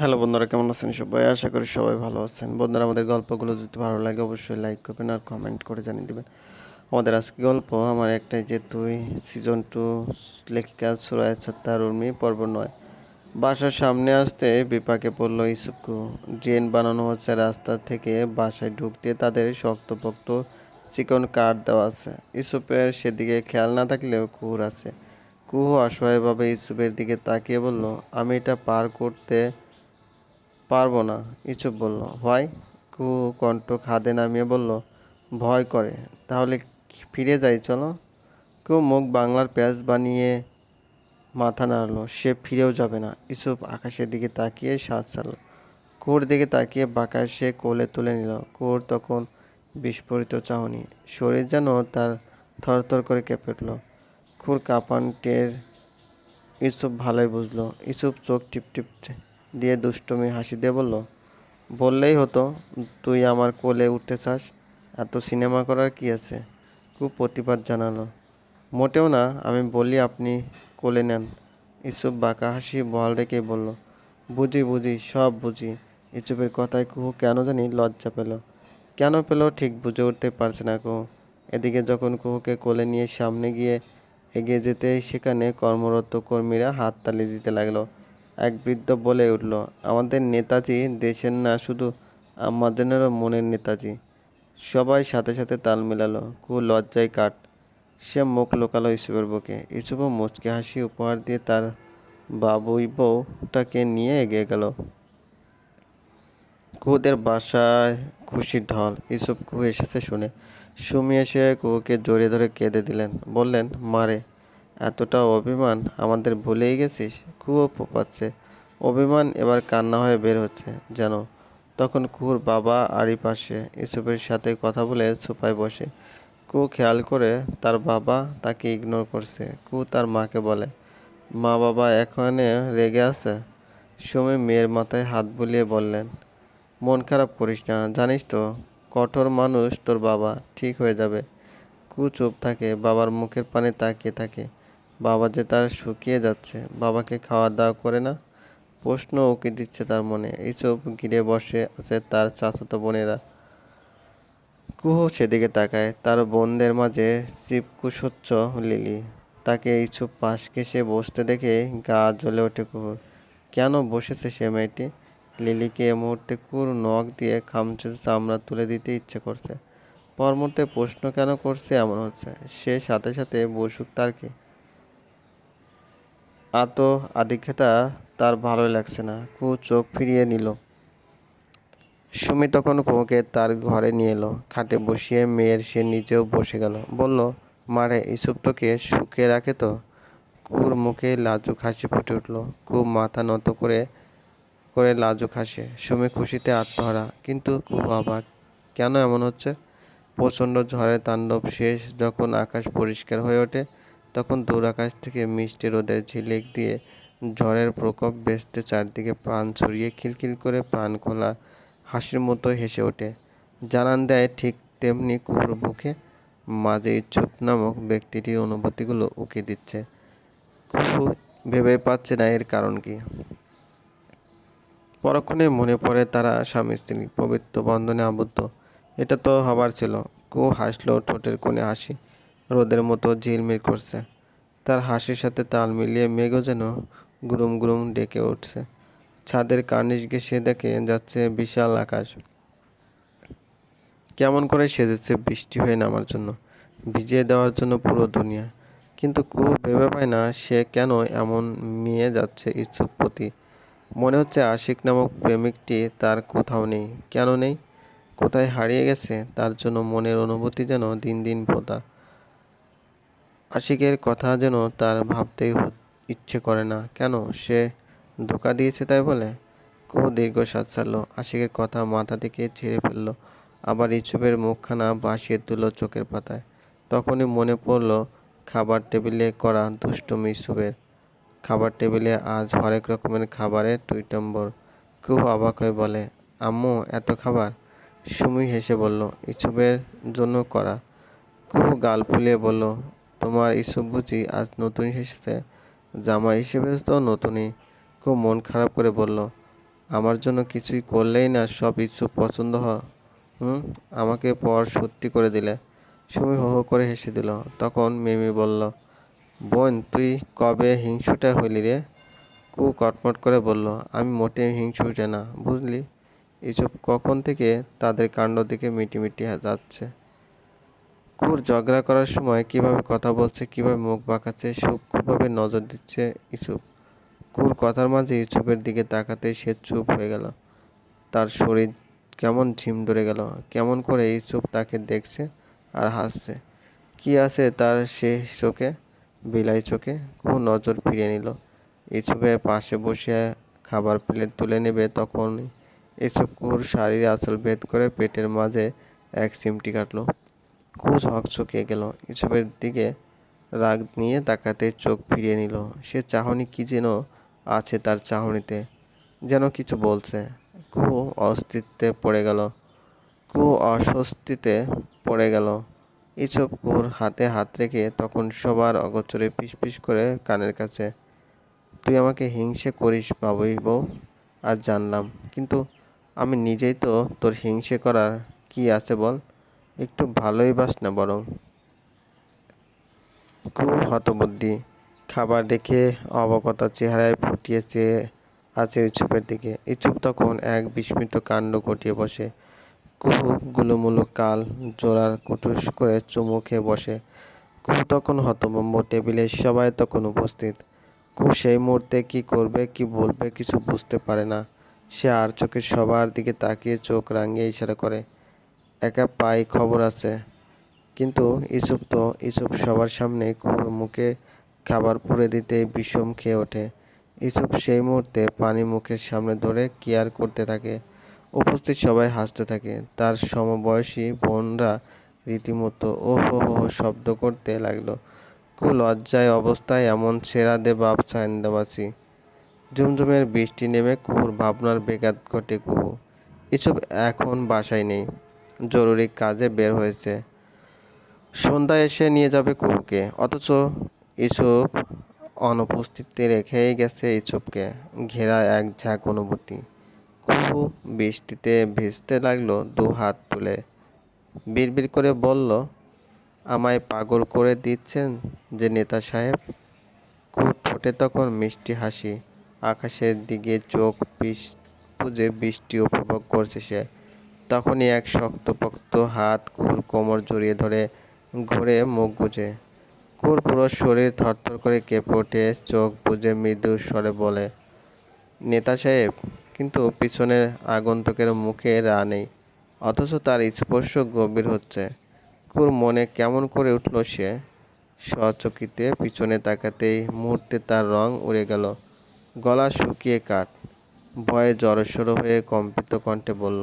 Hello বন্ধুরা, কেমন আছেন সবাই? আশা করি সবাই ভালো আছেন। বন্ধুরা, আমাদের গল্পগুলো যদি ভালো লাগে অবশ্যই লাইক করবেন আর কমেন্ট করে জানিয়ে দেবেন। আমাদের আজকে গল্প আমার একটাই যে তুই সিজন টু লেখিকা সুরায় সত্তার উর্মি, পর্ব নয়। বাসার সামনে আসতে বিপাকে পড়ল ইসুকু। ড্রেন বানানো হচ্ছে রাস্তা থেকে বাসায় ঢুকতে তাদের শক্তপোক্ত চিকন কাঠ দেওয়া আছে। ইসুপের সেদিকে খেয়াল না থাকলেও কুহুর আছে। কুহু অসহায়ভাবে ইসুপের দিকে তাকিয়ে বলল, আমি এটা পার করতে পারব না। ইসুপ বলল, হোয়াই? কুহু কণ্ঠ খাদে নামিয়ে বলল, ভয় করে। তাহলে ফিরে যাই, চলো। কেউ মুখ বাংলার প্যাঁচ বানিয়ে মাথা নাড়ালো, সে ফিরেও যাবে না। ইসুপ আকাশের দিকে তাকিয়ে শ্বাস ছাড়ল কুয়োর দিকে তাকিয়ে বাঁকায় সে কোলে তুলে নিল। কুর তখন বিস্ফোরিত চাহনি। শরীর যেন তার থরথর করে কেঁপে উঠল। খুর কাঁপান টের ইসুপ ভালোই বুঝলো। ইসুপ চোখ টিপ টিপ দিয়ে দুষ্টমি হাসি দিয়ে বলল, বললেই হতো, তুই আমার কোলে উঠতে চাস। এত সিনেমা করার কি আছে? খুব প্রতিবাদ জানালো। মোটেও না, আমি বলি আপনি কোলে নেন। ইসুপ বাঁকা হাসি বহাল রেখেই বলল, বুঝি বুঝি, সব বুঝি। ইসুপের কথায় কুহু কেন জানি লজ্জা পেল। কেন পেল ঠিক বুঝে উঠতে পারছে না কুহু। এদিকে যখন কুহুকে কোলে নিয়ে সামনে গিয়ে এগিয়ে যেতে, সেখানে কর্মরত কর্মীরা হাততালি দিতে লাগল। এক বৃদ্ধ বলে উঠল, আমাদের নেতাজি দেশের না, শুধু আমাদেরও মনের নেতাজি। সবাই সাথে সাথে তাল মেলালো কু লজ্জায় কাট সে মুখ লোকালো ইসুফের বুকে। ইসুফও মুচকে হাসি উপহার দিয়ে তার বাবুই বউটাকে নিয়ে এগিয়ে গেল। কুহুদের বাসায় খুশির ঢল ইসুফ কুহু এসেছে শুনে। সুমি এসে কুহুকে জড়িয়ে ধরে কেঁদে দিলেন। বললেন মারে এতটা অভিমান আমাদের ভুলেই গেছিস? কুহু ফোপাচ্ছে অভিমান এবার কান্না হয়ে বের হচ্ছে, যেন তখন কুহুর বাবা আড়ি পাশে ইসুফের সাথে কথা বলে সোফায় বসে। কু খেয়াল করে তার বাবা তাকে ইগনোর করছে। কু তার মাকে বলে, মা বাবা এখানে রেগে আছে? সুমি মেয়ের মাথায় হাত বুলিয়ে বললেন, মন খারাপ করিস না, জানিস তো, কঠোর মানুষ তোর বাবা, ঠিক হয়ে যাবে। কু চুপ থাকে, বাবার মুখের পানে তাকিয়ে থাকে। বাবা যে তার শুকিয়ে যাচ্ছে, বাবাকে খাওয়া দাওয়া করে না? প্রশ্ন উকি দিচ্ছে তার মনে। এইসব ঘিরে বসে আছে তার চাচাতো বোনেরা। কুহু সেদিকে তাকায়। তার বোনদের মাঝে চিপকুসচ্ছ লিলি। তাকে ইচ্ছুক পাশ ঘেসে বসতে দেখে গা জ্বলে ওঠে কুহুর। কেন বসেছে সে মেয়েটি? লিলিকে এ মুহূর্তে কুর নখ দিয়ে খামচে চামড়া তুলে দিতে ইচ্ছে করছে। পর মুহূর্তে প্রশ্ন কেন করছে এমন হচ্ছে? সে সাথে সাথে বসুক তার কি? আত আদিক্ষেতা তার ভালোই লাগছে না। কু চোখ ফিরিয়ে নিল। সুমি তখন কুহুকে তার ঘরে নিয়ে এলো। খাটে বসিয়ে মেয়ের সে নিজেও বসে গেল। বলল, মারে ইসুপ তোকে শুকিয়ে রাখে তো? কুর মুখে লাজুক হাসি ফুটে উঠল। খুব মাথা নত করে করে লাজুক হাসে। সুমি খুশিতে আত্মহারা। কিন্তু খুব অবাক কেন এমন হচ্ছে? প্রচণ্ড ঝড়ের তাণ্ডব শেষ যখন আকাশ পরিষ্কার হয়ে ওঠে। তখন দূর আকাশ থেকে মিষ্টি রোদের ঝিলিক দিয়ে ঝড়ের প্রকোপ বেসতে চারদিকে প্রাণ ছড়িয়ে খিলখিল করে প্রাণ খোলা হাসির মতো হেসে ওঠে। জানান দেয় ঠিক তেমনি কুহুর বুকে মাঝে ইচ্ছুক নামক ব্যক্তিটির অনুভূতিগুলো উকি দিচ্ছে। কুহু ভেবে পাচ্ছে না এর কারণ কি। পরক্ষণে মনে পড়ে তারা স্বামী স্ত্রী পবিত্র বন্ধনে আবদ্ধ। এটা তো হবার ছিল। কুহু হাসলো ঠোঁটের কোণে হাসি। রোদের মতো ঝিলমিল করছে। তার হাসির সাথে তাল মিলিয়ে মেঘও যেন গুরুম গুরুম ডেকে উঠছে। ছাদের কার্নিশ ঘেঁষে দেখে যাচ্ছে বিশাল আকাশ। কেমন করে সেজেছে বৃষ্টি হয়ে নামার জন্য। ভিজিয়ে দেওয়ার জন্য পুরো দুনিয়া। কিন্তু কু ভেবে পায় না সে কেন এমন মেয়ে যাচ্ছে ইচ্ছুক প্রতি মনে হচ্ছে আশিক নামক প্রেমিকটি তার কোথাও নেই। কেন নেই? কোথায় হারিয়ে গেছে? তার জন্য মনের অনুভূতি যেন দিন দিন পোতা আশিকের কথা যেন তার ভাবতেই ইচ্ছে করে না। কেন? সে ধোকা দিয়েছে তাই বলে? খুব দীর্ঘশ্বাস ছাড়লো। আশিকের কথা মাথা থেকে ছেড়ে ফেলল। আবার ইচ্ছুপের মুখখানা বাসিয়ে তুলল চোখের পাতায়। তখনই মনে পড়ল খাবার টেবিলে করা দুষ্টুমি ইচ্ছুপের খাবার টেবিলে আজ হরেক রকমের খাবারের টুইটম্বর খুব অবাক হয়ে বলে, আম্মু, এত খাবার? সুমি হেসে বলল ইচ্ছুপের জন্য করা। খুব গাল ফুলিয়ে বলল তোমার ইসুপ বুঝি আজ নতুন এসেছে। জামা হিসেবে তো নতুনই। খুব মন খারাপ করে বলল, আমার জন্য কিছুই করলেই না সব ইচ্ছুক পছন্দ হ হুম? আমাকে পর সত্যি করে দিলে। সুমি হো হো করে হেসে দিল। তখন মিমি বলল, বোন, তুই কবে হিংসুটা হইলি রে? কু কটমট করে বলল, আমি মোটেই হিংসুটে না, বুঝলি? এসব কখন থেকে তাদের কাণ্ড দিকে মিটিমিটি যাচ্ছে? কুর ঝগড়া করার সময় কীভাবে কথা বলছে, কীভাবে মুখ বাঁকাচ্ছে সূক্ষ্মভাবে নজর দিচ্ছে ইসুপ কুর কথার মাঝে ইসুপের দিকে তাকাতে সে চুপ হয়ে গেল। তার শরীর কেমন ঝিম ধরে গেল। কেমন করে ইসুপ তাকে দেখছে আর হাসছে। কি আছে তার সে চোখে? বিলাই চোখে। কু নজর ফিরিয়ে নিল। ইসুপের পাশে বসে খাবার প্লেট তুলে নেবে তখন ইসুপ কুর শাড়ির আঁচল ভেদ করে পেটের মাঝে এক সিমটি কাটলো। কুচ হকচকে গেল। ইসবের দিকে রাগ নিয়ে তাকাতে চোখ ফিরিয়ে নিল। সে চাহনি কি যেন আছে তার চাহনিতে, যেন কিছু বলছে। কু অস্তিত্বে পড়ে গেল। কু অস্বস্তিতে পড়ে গেল। ইসব কুর হাতে হাত রেখে তখন সবার অগোচরে পিস করে কানের কাছে, তুই আমাকে হিংসে করিস বাবুই বউ, আজ জানলাম। কিন্তু আমি নিজেই তো তোর হিংসে করার কি আছে বল? একটু ভালোই বাস না বরং। খুব হতবুদ্ধি। খাবার দেখে অবকতা চেহারায় ফুটিয়ে চেয়ে আছে ইচ্ছুপের দিকে। ইচ্ছুপ তখন এক বিস্মিত কাণ্ড ঘটিয়ে বসে। কুহু গুলুমুলু কাল জোড়ার কুটুস করে চুমু খেয়ে বসে। কুহু তখন হতভম্ব। টেবিলে সবাই তখন উপস্থিত। কু সেই মুহূর্তে কি করবে, কি বলবে কিছু বুঝতে পারে না। সে আর চোখে সবার দিকে তাকিয়ে চোখ রাঙিয়ে ইশারা করে। একা পাই খবর আছে। কিন্তু ইসুপ তো ইসুপ সবার সামনে কুহুর মুখে খাবার পুড়ে দিতে বিষম খেয়ে ওঠে। ইসুপ সেই মুহূর্তে পানি মুখের সামনে ধরে কেয়ার করতে থাকে। উপস্থিত সবাই হাসতে থাকে। তার সমবয়সী বোনরা রীতিমতো ও হো হো শব্দ করতে লাগল। কু লজ্জায় অবস্থায় এমন ছেঁড়া দে বাপ সাইন্দাবাসী ঝুমঝুমের বৃষ্টি নেমে কুহুর ভাবনার বেগাত ঘটে কুহু। এসব এখন বাসায় নেই। জরুরি কাজে বের হয়েছে। সন্ধ্যা এসে নিয়ে যাবে কুহুকে। অথচ ইসুপ অনুপস্থিতি রেখেই গেছে ইসুপকে। ঘেরা এক ঝাঁক অনুভূতি। কুহু বৃষ্টিতে ভিজতে লাগল দু হাত তুলে। বিড়বিড় করে বলল, আমায় পাগল করে দিচ্ছেন যে নেতা সাহেব? কুহু ঠোঁটে তখন মিষ্টি হাসি। আকাশের দিকে চোখ পুজে বৃষ্টি উপভোগ করছে সে। তখনই এক শক্তপোক্ত হাত কুর কোমর জড়িয়ে ধরে ঘুরে মুখ গুজে। কুর পুরো শরীর থরথর করে কেঁপে ওঠে, চোখ বুঝে মৃদু স্বরে বলে, নেতা সাহেব, কিন্তু পিছনের আগন্তুকের মুখে রা নেই, অথচ তার স্পর্শ গভীর হচ্ছে। কুর মনে কেমন করে উঠল সে। সচকিতে পিছনে তাকাতেই মুহূর্তে তার রং উড়ে গেল, গলা শুকিয়ে কাট ভয়ে জড়সড় হয়ে কম্পিত কণ্ঠে বলল